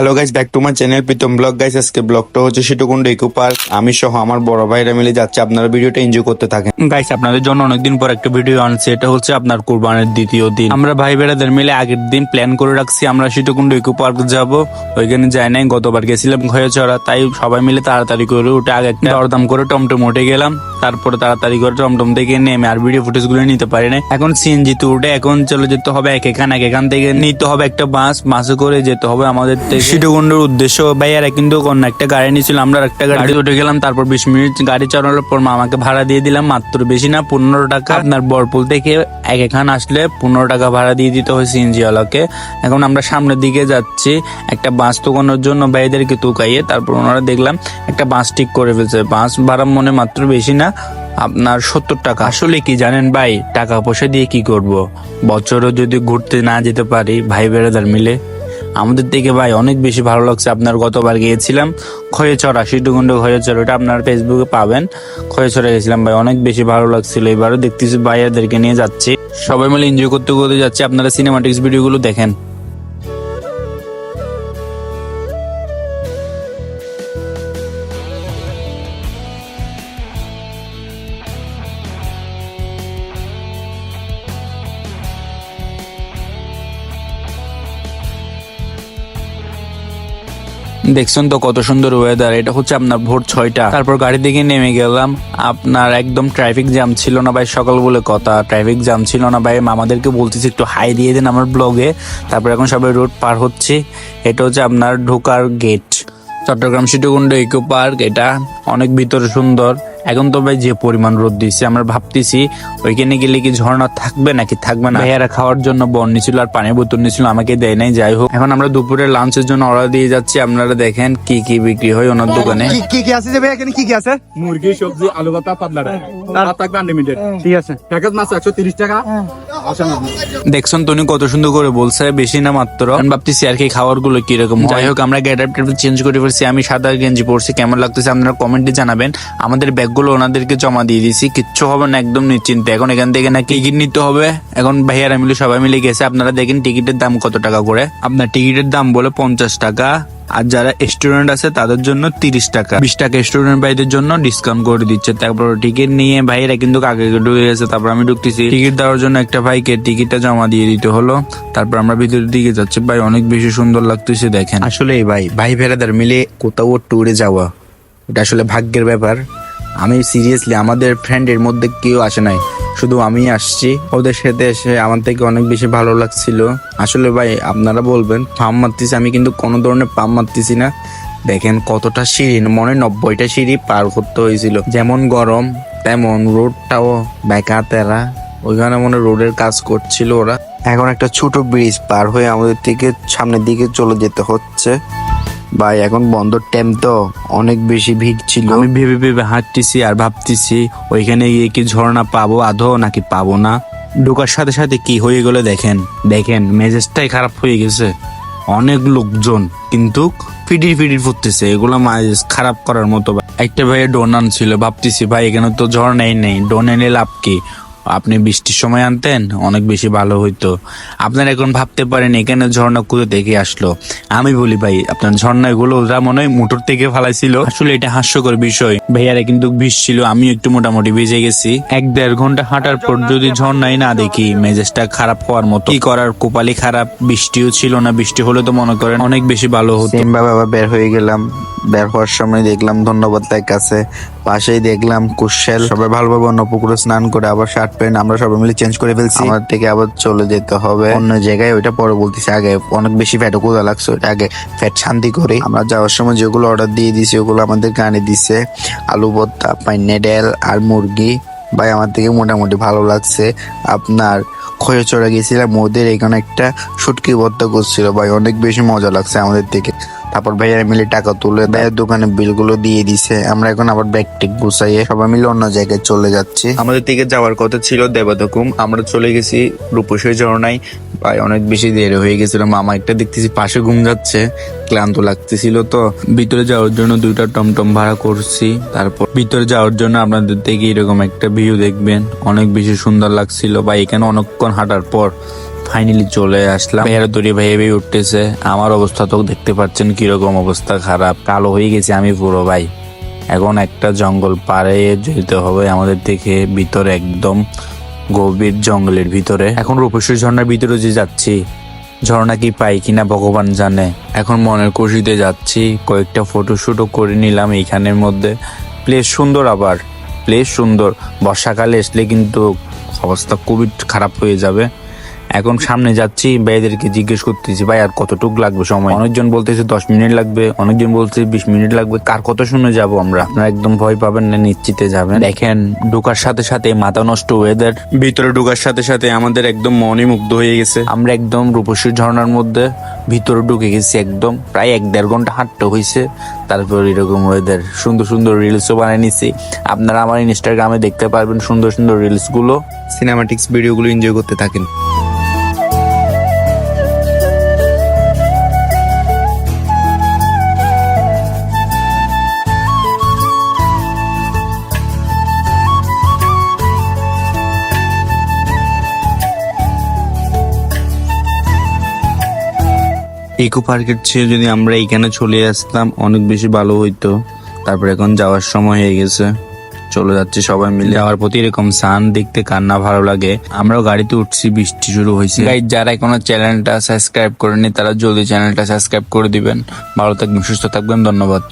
Hello guys back to my channel Pritam blog guys আজকে ব্লগটা হচ্ছে সেটুকুন্ড ইকো পার্ক আমি সহ আমার বড় ভাইরা মিলে যাচ্ছে, আপনারা ভিডিওটা এনজয় করতে থাকেন। গাইস আপনাদের জন্য অনেকদিন পর একটা ভিডিও আনছে, এটা হচ্ছে আপনার কুরবানের দ্বিতীয় দিন। আমরা ভাই বেড়াদের মিলে আগের দিন প্ল্যান করে রাখছি, আমরা সীতকুণ্ড ইকো পার্ক যাব। ওইখানে যাই নাই, গতবার গেছিলাম চড়া তাই সবাই মিলে তাড়াতাড়ি করে উঠে আগে একটা দরদাম করে টমটম উঠে গেলাম। তারপরে তাড়াতাড়ি করে টমটম থেকে নেমে আর ভিডিও ফুটেজগুলো নিতে পারি না এখন সিএনজি তে উঠে এখন চলে যেতে হবে, এক এখান এক এখান থেকে নিতে হবে একটা বাস, বাসে করে যেতে হবে আমাদের থেকে। সীতকুণ্ডের উদ্দেশ্য, ভাই ভাইয়ারা কিন্তু অন্য একটা গাড়ি নিয়েছিল, আমরা একটা গাড়ি উঠে গেলাম, তারপর বিশ মিনিট গাড়ি চালানোর পর মামাকে ভাড়া দিয়ে দিলাম, মাত্র বেশি না, পনেরো টাকা। আপনার বরপুল থেকে এক এখান আসলে পনেরো টাকা ভাড়া দিয়ে দিতে হয় সিএনজি ওয়ালাকে এখন আমরা সামনের দিকে যাচ্ছি, একটা বাস তোকানোর জন্য ভাইদেরকে তুকাইয়ে, তারপর ওনারা দেখলাম একটা বাস ঠিক করে ফেলছে। বাস ভাড়া মনে মাত্র বেশি না, আপনার সত্তর টাকা। আসলে কি জানেন ভাই, টাকা পয়সা দিয়ে কি করব? বছরও যদি ঘুরতে না যেতে পারি ভাই বেড়াদার মিলে আমাদের থেকে ভাই অনেক বেশি ভালো লাগছে। আপনার গতবার গিয়েছিলাম খয়েচড়া সিটুকুণ্ড খয়েচড়া, ওটা আপনার ফেসবুকে পাবেন। খয়েচড়া গেছিলাম ভাই, অনেক বেশি ভালো লাগছিল। এবারও দেখতেছি ভাইয়াদেরকে নিয়ে যাচ্ছি। সবাই মিলে এনজয় করতে করতে যাচ্ছি। আপনারা সিনেমাটিক্স ভিডিওগুলো দেখেন। দেখছেন তো কত সুন্দর ওয়েদার এটা হচ্ছে আপনার ভোর ছয়টা। তারপর গাড়ি থেকে নেমে গেলাম, আপনার একদম ট্রাফিক জ্যাম ছিল না ভাই, সকাল বলে কথা ট্রাফিক জ্যাম ছিল না ভাই। মামাদেরকে বলতেছি, একটু হাই দিয়ে দেন আমার ব্লগে তারপর এখন সবাই রোড পার হচ্ছে, এটা হচ্ছে আপনার ঢোকার gate Chattogram Sitakunda eco park এটা অনেক ভিতরে সুন্দর। এখন তো ভাই যে পরিমাণ রোদ দিচ্ছে আমরা ভাবতেছি ওইখানে গেলে কি ঝর্ণা থাকবে নাকি থাকবে না? ভাইয়ারা খাওয়ার জন্য বন নিছিল আর পানির বোতল নিছিল আমাকে দেয় নাই যাই হোক। এখন আমরা দুপুরে লাঞ্চের জন্য অর্ডার দিয়ে যাচ্ছি আপনারা দেখেন কি কি বিক্রি হয় ওনার দোকানে। কি কি কি আছে যে ভাই এখানে কি কি আছে? মুরগি সবজি আলু ভাতা পাতলা ডাল। থাকবে আনলিমিটেড ঠিক আছে। প্যাকেজ মাছ একশো তিরিশ টাকা। দেখছেন তুমি কত সুন্দর করে বলছে বেশি না মাত্র। আমি ভাবতেছি আর কি খাবারগুলো কীরকম যাই হোক আমরা গেট আপ চেঞ্জ করে ফেলছি আমি সাদা গেঞ্জি পরছি কেমন লাগতেছে আপনারা কমেন্টে জানাবেন। আমাদের ব্যাগ গুলো ওনাদেরকে জমা দিয়ে দিছি কিচ্ছু হবে না, একদম নিশ্চিন্তে। এখন এখান থেকে না টিকিট নিতে হবে। এখন ভাইয়ারা মিলে, সবাই মিলে গেছে। আপনারা দেখেন টিকিটের দাম কত টাকা করে। আপনার টিকিটের দাম বলে পঞ্চাশ টাকা। আর যারা স্টুডেন্ট আছে, তাদের জন্য তিরিশ টাকা। বিশ টাকা স্টুডেন্ট ভাইদের জন্য ডিসকাউন্ট করে দিচ্ছে। তারপর টিকিট নিয়ে ভাইয়েরা কিন্তু আগে ঢুকে গেছে, তারপর আমি ঢুকতেছি। টিকিট দেওয়ার জন্য একটা ভাইকে টিকিটটা জমা দিয়ে দিতে হলো। তারপর আমরা ভিতরের দিকে যাচ্ছি। ভাই, অনেক বেশি সুন্দর লাগতেছে, দেখেন। আসলে ভাই ভাই ভেড়াদার মিলে কোথাও ট্যুরে যাওয়া, এটা আসলে ভাগ্যের ব্যাপার। আমি সিরিয়াসলি আমাদের ফ্রেন্ডের মধ্যে কেউ আসে নাই। শুধু আমি আসছি। ওদের সাথে এসে আমার থেকে অনেক বেশি ভালো লাগছিল। আসলে ভাই, আপনারা বলবেন, পাম মারতেছি, আমি কিন্তু কোনো ধরনের পাম মারতেছি না। দেখেন কতটা সিঁড়ি মনে নব্বইটা সিঁড়ি পার করতে হয়েছিল। যেমন গরম, তেমন রোডটাও বেকা তেরা। ওইখানে মনে রোডের কাজ করছিল ওরা। এখন একটা ছোট ব্রিজ পার হয়ে আমাদের থেকে সামনের দিকে চলে যেতে হচ্ছে। ভাই, এখন বন্ধর টাইম তো অনেক বেশি ভিড় ছিল। আমি ভেবে ভেবে হাঁটতেছি আর ভাবতেছি, ওইখানে গিয়ে কি ঝর্ণা পাবো, আদৌ নাকি পাবো না? ঢোকার সাথে সাথে কি হয়ে গেলো দেখেন। দেখেন, মেজাজটাই খারাপ হয়ে গেছে। অনেক লোকজন কিন্তু ফিডির ফিডির ফুটতেছে। এগুলো মেজাজ খারাপ করার মতো। একটা ভাইয়ের ডোন আনছিল, ভাবতেছি, ভাই, এখানে তো ঝর্ণাই নেই। ডোন এনে লাভ কি? আপনি বৃষ্টির সময় আনতেন, অনেক বেশি ভালো হইতো। আপনারা এখন ভাবতে পারেন, এখানে ঝর্ণা কোথা থেকে আসলো? আমি বলি ভাই, আপনার ঝর্ণা এগুলো ওরা মনে হয় মোটর থেকে ফালাইছিল। আসলে এটা হাস্যকর বিষয়। ভাইয়ারা কিন্তু ভিজছিল আমি একটু মোটামুটি ভিজে গেছি। এক দেড় ঘণ্টা হাঁটার পর যদি ঝর্ণাই না দেখি, মেজাজটা খারাপ হওয়ার মতো। কি করার কোপালি খারাপ, বৃষ্টিও ছিল না, বৃষ্টি হলে তো মনে করেন অনেক বেশি ভালো হতো। আবার বের হয়ে গেলাম, বের হওয়ার সময় দেখলাম ধন্যবাদ তার কাছে। পাশেই দেখলাম কুশেল। সবাই ভালোভাবে অন্য পুকুরে স্নান করে আবার শার্ট প্যান্ট আমরা সবাই মিলে চেঞ্জ করে ফেলছি। আমার থেকে আবার চলে যেতে হবে। অন্য জায়গায় ওইটা পরে বলতেছি। আগে অনেক বেশি ফ্যাট কোথা লাগছে ওইটা আগে ফ্যাট শান্তি করি। আমরা যাওয়ার সময় যেগুলো অর্ডার দিয়ে দিছি ওগুলো আমাদের গানে দিছে। আলু ভর্তা পাইনে ডাল আর মুরগি। ভাই আমার থেকে মোটামুটি ভালো লাগছে। আপনার খয়ে চড়ে গেছিলাম, ওদের এখানে একটা সুটকি বদ্ধ করছিল। ভাই, অনেক বেশি মজা লাগছে আমাদের থেকে তারপর ভাইয়ারা মিলে টাকা তুলে ভাইয়ের দোকানে বিলগুলো দিয়ে দিছে। আমরা এখন আবার ব্যাগ টেক গুছাইয়ে সবাই মিলে অন্য জায়গায় চলে যাচ্ছি। আমাদের থেকে যাওয়ার কথা ছিল দেবাদকুম। আমরা চলে গেছি রূপসী ঝর্ণায়। ভাই, অনেক বেশি দেরি হয়ে গেছিল। মামা একটা দেখতেছি পাশে ঘুম যাচ্ছে, ক্লান্ত লাগতেছিল তো। ভিতরে যাওয়ার জন্য দুইটা টমটম ভাড়া করছি। তারপর ভিতরে যাওয়ার জন্য আপনাদের থেকে এরকম একটা ভিউ দেখবেন। অনেক বেশি সুন্দর লাগছিল। বা এখানে অনেকক্ষণ হাঁটার পর ফাইনালি চলে আসলাম। ভাইয়ার দড়ি ভাই ভাই উঠতেছে। আমার অবস্থা তো দেখতে পাচ্ছেন কীরকম অবস্থা খারাপ। কালো হয়ে গেছে আমি পুরো, ভাই। এখন একটা জঙ্গল পাড়ে যেতে হবে আমাদের থেকে ভিতরে একদম গভীর জঙ্গলের ভিতরে। এখন রূপেশ্বর ঝর্ণার ভিতরে যে যাচ্ছি, ঝর্ণা কি পাই কিনা ভগবান জানে। এখন মনের খুশিতে যাচ্ছি, কয়েকটা ফটো শুটও করে নিলাম এইখানের মধ্যে। প্লেস সুন্দর আবার প্লেস সুন্দর। বর্ষাকালে আসলে কিন্তু অবস্থা খুবই খারাপ হয়ে যাবে। এখন সামনে যাচ্ছি ভাইদেরকে জিজ্ঞেস করতেছি ভাই আর কতটুক লাগবে সময়? অনেকজন বলতেছে দশ মিনিট লাগবে। অনেকজন বলছে বিশ মিনিট লাগবে। কার কত শুনে যাব আমরা? আপনারা একদম ভয় পাবেন না নিশ্চিতে যাবেন। দেখেন ঢোকার সাথে সাথে মাথা নষ্ট ওয়েদার ভিতরে ঢোকার সাথে সাথে আমাদের একদম মনই মুগ্ধ হয়ে গেছে। আমরা একদম রূপসী ঝর্ণার মধ্যে ভিতরে ঢুকে গেছি একদম। প্রায় এক দেড় ঘণ্টা হাঁটতে হয়েছে তারপর এরকম ওয়েদার সুন্দর সুন্দর রিলসও বানিয়ে নিছি। আপনারা আমার ইনস্টাগ্রামে দেখতে পারবেন সুন্দর সুন্দর রিলসগুলো সিনেমাটিক্স ভিডিওগুলো এনজয় করতে থাকেন। ইকো পার্কের চেয়ে যদি আমরা এখানে চলে আসতাম, অনেক বেশি ভালো হইতো। তারপর এখন যাওয়ার সময় হয়ে গেছে। চলে যাচ্ছে সবাই মিলে। যাওয়ার প্রতি এরকম সান দেখতে কান্না ভালো লাগে। আমরাও গাড়িতে উঠছি, বৃষ্টি শুরু হয়েছে। গাইজ যারা এখনও চ্যানেলটা সাবস্ক্রাইব করেনি তারা জলদি চ্যানেলটা সাবস্ক্রাইব করে দিবেন। ভালো থাকবেন, সুস্থ থাকবেন, ধন্যবাদ।